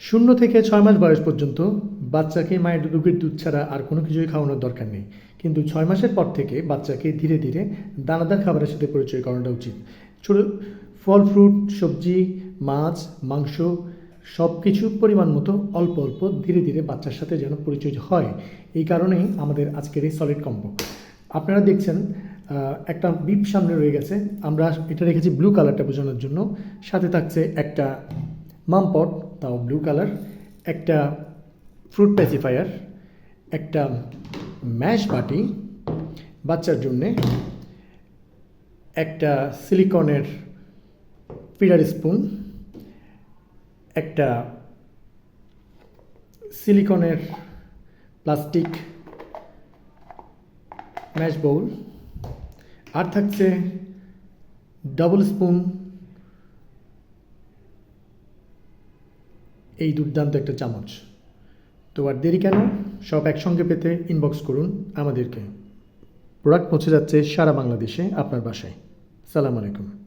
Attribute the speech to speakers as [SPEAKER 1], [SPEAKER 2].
[SPEAKER 1] শূন্য থেকে ছয় মাস বয়স পর্যন্ত বাচ্চাকে মায়ের বুকের দুধ ছাড়া আর কোনো কিছুই খাওয়ানোর দরকার নেই। কিন্তু ছয় মাসের পর থেকে বাচ্চাকে ধীরে ধীরে দানাদার খাবারের সাথে পরিচয় করানোটা উচিত। ছোটো ফল, ফ্রুট, সবজি, মাছ, মাংস সব কিছু পরিমাণ মতো অল্প অল্প ধীরে ধীরে বাচ্চার সাথে যেন পরিচয় হয়। এই কারণেই আমাদের আজকের এই সলিড কম্বো আপনারা দেখছেন একটা বিপ সামনে রয়ে গেছে। আমরা এটা রেখেছি ব্লু কালারটা বোঝানোর জন্য। সাথে থাকছে একটা মামপট তাও ব্লু কালার একটা ফ্রুট প্যাসিফায়ার একটা ম্যাশ বাটি বাচ্চার জন্যে, একটা সিলিকনের ফিডার স্পুন একটা সিলিকনের প্লাস্টিক ম্যাশ বোল আর থাকছে ডাবল স্পুন এই দুর্দান্ত একটা চামচ। তো আর দেরি কেন? সব একসঙ্গে পেতে ইনবক্স করুন আমাদেরকে। প্রোডাক্ট পৌঁছে যাচ্ছে সারা বাংলাদেশে আপনার বাসায়। সালাম আলাইকুম।